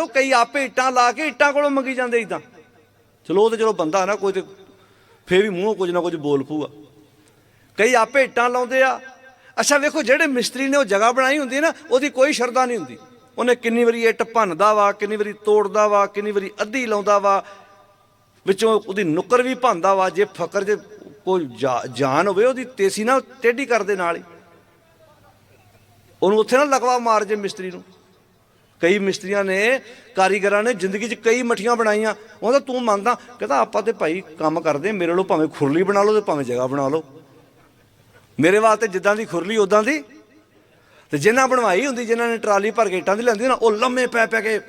ਛੱਡੋ ਕਈ ਆਪੇ ਇੱਟਾਂ ਲਾ ਕੇ ਇੱਟਾਂ ਕੋਲੋਂ ਮੰਗੀ ਜਾਂਦੇ ਇਦਾਂ ਚਲੋ ਉਹ ਤੇ ਚਲੋ ਬੰਦਾ ਨਾ, ਕੋਈ ਤੇ ਫੇਰ ਵੀ ਮੂੰਹੋਂ ਕੁਝ ਨਾ ਕੁਝ ਬੋਲ ਪੂਗਾ ਕਈ ਆਪੇ ਇੱਟਾਂ ਲਾਉਂਦੇ ਆ। ਅੱਛਾ, ਵੇਖੋ, ਜਿਹੜੇ ਮਿਸਤਰੀ ਨੇ ਉਹ ਜਗ੍ਹਾ ਬਣਾਈ ਹੁੰਦੀ ਹੈ ਨਾ, ਉਹਦੀ ਕੋਈ ਸ਼ਰਧਾ ਨਹੀਂ ਹੁੰਦੀ। ਉਹਨੇ ਕਿੰਨੀ ਵਾਰੀ ਇੱਟ ਭੰਨਦਾ ਵਾ, ਕਿੰਨੀ ਵਾਰੀ ਤੋੜਦਾ ਵਾ, ਕਿੰਨੀ ਵਾਰੀ ਅੱਧੀ ਲਾਉਂਦਾ ਵਾ। ਵਿੱਚੋਂ ਉਹਦੀ ਨੁੱਕਰ ਵੀ ਭੰਦਾ ਵਾ, ਜੇ ਫਕਰ ਜੇ ਕੋਈ ਜਾਨ ਹੋਵੇ, ਉਹਦੀ ਤੇਸੀ ਨਾਲ ਟੇਢੀ ਕਰਦੇ ਨਾਲ ਹੀ। ਉਹਨੂੰ ਉੱਥੇ ਨਾ ਲਗਵਾ ਮਾਰ ਜੇ ਮਿਸਤਰੀ ਨੂੰ। ਕਈ ਮਿਸਤਰੀਆਂ ਨੇ, ਕਾਰੀਗਰਾਂ ਨੇ ਜ਼ਿੰਦਗੀ 'ਚ ਕਈ ਮਠੀਆਂ ਬਣਾਈਆਂ। ਉਹਦਾ ਤੂੰ ਮੰਨਦਾ, ਕਹਿੰਦਾ, ਆਪਾਂ ਤੇ ਭਾਈ ਕੰਮ ਕਰਦੇ, ਮੇਰੇ ਲੋ ਭਾਵੇਂ ਖੁਰਲੀ ਬਣਾ ਲਓ ਤੇ ਭਾਵੇਂ ਜਗ੍ਹਾ ਬਣਾ ਲਓ। ਮੇਰੇ ਵਾਸਤੇ ਜਿੱਦਾਂ ਦੀ ਖੁਰਲੀ ਉਦਾਂ ਦੀ। ਤੇ ਜਿਨ੍ਹਾਂ ਬਣਵਾਈ ਹੁੰਦੀ ਜਿਨ੍ਹਾਂ ਨੇ ਟਰਾਲੀ ਭਰ ਕੇ ਇੱਟਾਂ ਦੀ ਲੈਂਦੀ ਨਾ ਉਹ ਲੰਮੇ ਪੈ ਪੈ ਕੇ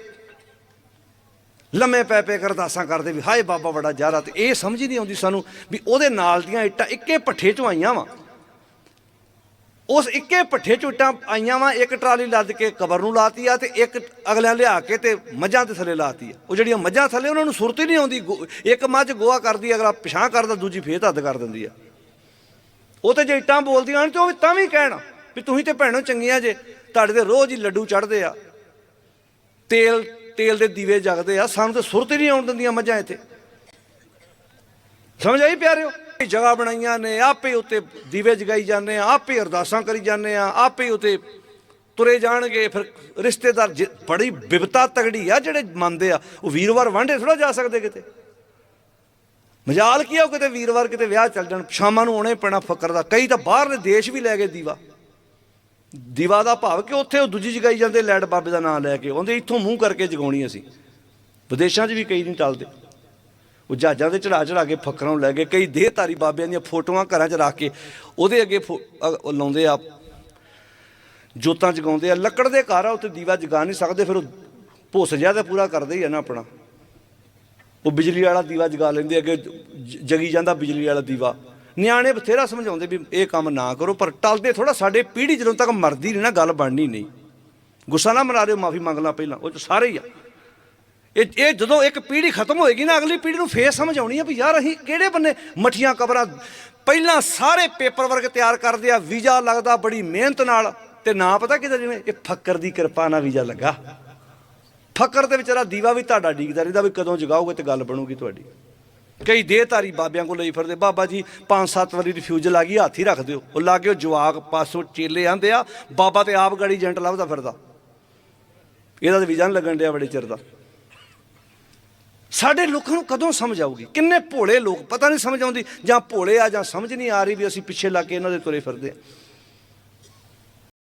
ਲੰਮੇ ਪੈ ਪੈ ਕੇ ਅਰਦਾਸਾਂ ਕਰਦੇ ਵੀ, ਹਾਏ ਬਾਬਾ, ਬੜਾ ਜਾਰਾ ਤੇ ਇਹ ਸਮਝ ਨਹੀਂ ਆਉਂਦੀ ਸਾਨੂੰ ਵੀ ਉਹਦੇ ਨਾਲ ਦੀਆਂ ਇੱਟਾਂ ਇੱਕੇ ਪੱਠੇ ਚੋਂ ਆਈਆਂ ਵਾ। ਉਸ ਇੱਕੇ ਪੱਠੇ ਚੋਂ ਇੱਟਾਂ ਆਈਆਂ ਵਾ, ਇੱਕ ਟਰਾਲੀ ਲੱਦ ਕੇ ਕਬਰ ਨੂੰ ਲਾਤੀ ਆ ਤੇ ਇੱਕ ਅਗਲਿਆਂ ਲਿਆ ਕੇ ਤੇ ਮੱਝਾਂ ਦੇ ਥੱਲੇ ਲਾਤੀ ਆ। ਉਹ ਜਿਹੜੀਆਂ ਮੱਝਾਂ ਥੱਲੇ, ਉਹਨਾਂ ਨੂੰ ਸੁਰਤ ਹੀ ਨਹੀਂ ਆਉਂਦੀ। ਗੋ- ਇੱਕ ਮੱਝ ਗੋਆ ਕਰਦੀ ਅਗਲਾ ਪਿਛਾਂ ਕਰਦਾ, ਦੂਜੀ ਫੇਰ ਹੱਦ ਕਰ ਦਿੰਦੀ ਆ। ਉਹ ਤੇ ਜੇ ਇੱਟਾਂ ਬੋਲਦੀਆਂ ਹਨ ਤੇ ਉਹ ਵੀ ਤਾਂ ਵੀ ਕਹਿਣ ਵੀ ਤੁਸੀਂ ਤੇ ਭੈਣੋ ਚੰਗੀਆਂ ਜੇ, ਤੁਹਾਡੇ ਤੇ ਰੋਜ਼ ਹੀ ਲੱਡੂ ਚੜਦੇ ਆ। ਤੇਲ ਤੇਲ ਦੇ ਦੀਵੇ ਜਗਦੇ ਆ, ਸਾਨੂੰ ਤੇ ਸੁਰਤ ਹੀ ਨਹੀਂ ਆਉਣ ਦਿੰਦੀਆਂ ਮੱਝਾਂ ਇੱਥੇ। ਸਮਝ ਆਈ ਪਿਆਰਿਓ? ਇਹ ਜਗ੍ਹਾ ਬਣਾਈਆਂ ਨੇ, ਆਪੇ ਉੱਤੇ ਦੀਵੇ ਜਗਾਈ ਜਾਂਦੇ ਆ, ਆਪੇ ਅਰਦਾਸਾਂ ਕਰੀ ਜਾਂਦੇ ਆ, ਆਪੇ ਉੱਤੇ ਤੁਰੇ ਜਾਣਗੇ, ਫਿਰ ਰਿਸ਼ਤੇਦਾਰ ਬੜੀ ਬਿਪਤਾ ਤਗੜੀ ਆ ਜਿਹੜੇ ਮੰਨਦੇ ਆ, ਉਹ ਵੀਰਵਾਰ ਵਾਂਢੇ ਥੋੜਾ ਜਾ ਸਕਦੇ ਕਿਤੇ। ਮਜਾਲ ਕੀ ਆ ਉਹ ਕਿਤੇ ਵੀਰਵਾਰ ਕਿਤੇ ਵਿਆਹ ਚੱਲ ਜਾਣ, ਸ਼ਾਮਾਂ ਨੂੰ ਆਉਣੇ ਪੈਣਾ ਫਕਰ ਦਾ, ਕਈ ਤਾਂ ਬਾਹਰਲੇ ਦੇਸ਼ ਵੀ ਲੈ ਗਏ ਦੀਵਾ। ਦੀਵਾ ਦਾ ਭਾਵ ਕਿ ਉੱਥੇ ਉਹ ਦੂਜੀ ਜਗਾਈ ਜਾਂਦੇ ਲੈਡ ਬਾਬੇ ਦਾ ਨਾਮ ਲੈ ਕੇ, ਉਹਦੇ ਇੱਥੋਂ ਮੂੰਹ ਕਰਕੇ ਜਗਾਉਣੀ ਅਸੀਂ। ਵਿਦੇਸ਼ਾਂ 'ਚ ਵੀ ਕਈ ਨਹੀਂ ਟਲਦੇ। ਉਹ ਜਹਾਜ਼ਾਂ ਦੇ ਚੜਾ ਚੜਾ ਕੇ ਫੱਕਰਾਂ ਨੂੰ ਲੈ ਕੇ ਕਈ ਦੇਹਧਾਰੀ ਬਾਬਿਆਂ ਦੀਆਂ ਫੋਟੋਆਂ ਘਰਾਂ 'ਚ ਰੱਖ ਕੇ ਉਹਦੇ ਅੱਗੇ ਫੋ- ਲਾਉਂਦੇ ਆ, ਜੋਤਾਂ ਜਗਾਉਂਦੇ ਆ। ਲੱਕੜ ਦੇ ਘਰ ਆ ਉੱਤੇ ਦੀਵਾ ਜਗਾ ਨਹੀਂ ਸਕਦੇ, ਫਿਰ ਉਹ ਭੁੱਸ ਜਿਹਾ ਤਾਂ ਪੂਰਾ ਕਰਦੇ ਹੀ ਆ ਨਾ ਆਪਣਾ। ਉਹ ਬਿਜਲੀ ਵਾਲਾ ਦੀਵਾ ਜਗਾ ਲੈਂਦੇ ਅੱਗੇ ਜਗੀ ਜਾਂਦਾ ਬਿਜਲੀ ਵਾਲਾ ਦੀਵਾ। ਨਿਆਣੇ ਬਥੇਰਾ ਸਮਝਾਉਂਦੇ ਵੀ ਇਹ ਕੰਮ ਨਾ ਕਰੋ, ਪਰ ਟਲਦੇ ਥੋੜਾ ਸਾਡੇ ਪੀੜ੍ਹੀ ਜਦੋਂ ਤੱਕ ਮਰਦੀ ਨਹੀਂ ਨਾ, ਗੱਲ ਬਣਨੀ ਨਹੀਂ। ਗੁੱਸਾ ਨਾ ਮਨਾ ਰਿਓ ਮਾਫੀ ਮੰਗ ਲਾ ਪਹਿਲਾਂ, ਉਹ 'ਚ ਸਾਰੇ ਹੀ ਆ। ਇਹ ਇਹ ਜਦੋਂ ਇੱਕ ਪੀੜ੍ਹੀ ਖਤਮ ਹੋਏਗੀ ਨਾ, ਅਗਲੀ ਪੀੜ੍ਹੀ ਨੂੰ ਫੇਰ ਸਮਝ ਆਉਣੀ ਆ ਵੀ ਯਾਰ ਅਸੀਂ ਕਿਹੜੇ ਬੰਨੇ ਮਠੀਆਂ ਕਬਰਾਂ ਪਹਿਲਾਂ ਸਾਰੇ ਪੇਪਰ ਵਰਕ ਤਿਆਰ ਕਰਦੇ ਆ, ਵੀਜ਼ਾ ਲੱਗਦਾ ਬੜੀ ਮਿਹਨਤ ਨਾਲ। ਤੇ ਨਾ ਪਤਾ ਕਿਤੇ ਜਿਵੇਂ ਇਹ ਫੱਕਰ ਦੀ ਕਿਰਪਾ ਨਾਲ ਵੀਜ਼ਾ ਲੱਗਾ। ਫੱਕਰ ਦੇ ਵਿਚਾਰਾ ਦੀਵਾ ਵੀ ਤੁਹਾਡਾ ਡੀਕਦਾ ਰਹਿੰਦਾ ਵੀ ਕਦੋਂ ਜਗਾਓਗੇ ਤੇ ਗੱਲ ਬਣੂਗੀ ਤੁਹਾਡੀ। ਕਈ ਦੇਹਧਾਰੀ ਬਾਬਿਆਂ ਕੋਲ ਲਈ ਫਿਰਦੇ, ਬਾਬਾ ਜੀ ਪੰਜ ਸੱਤ ਵਾਰੀ ਰਿਫਿਊਜ਼ਲ ਆ ਗਈ ਹੱਥ ਹੀ ਰੱਖ ਦਿਓ। ਉਹ ਲਾਗੇ ਉਹ ਜਵਾਕ ਪਾਸੋਂ ਚੇਲੇ ਆਂਦੇ ਆ, ਬਾਬਾ ਤੇ ਆਪ ਗਾੜੀ ਏਜੰਟ ਲੱਭਦਾ ਫਿਰਦਾ। ਇਹਦਾ ਤਾਂ ਵੀਜ਼ਾ ਨਹੀਂ ਲੱਗਣ ਡਿਆ ਬੜੇ ਚਿਰ ਦਾ। ਸਾਡੇ ਲੋਕਾਂ ਨੂੰ ਕਦੋਂ ਸਮਝ ਆਊਗੀ? ਕਿੰਨੇ ਭੋਲੇ ਲੋਕ? ਪਤਾ ਨਹੀਂ ਸਮਝ ਆਉਂਦੀ ਜਾਂ ਭੋਲੇ ਆ ਜਾਂ ਸਮਝ ਨਹੀਂ ਆ ਰਹੀ ਵੀ ਅਸੀਂ ਪਿੱਛੇ ਲੱਗ ਕੇ ਇਹਨਾਂ ਦੇ ਤੁਰੇ ਫਿਰਦੇ ਆ।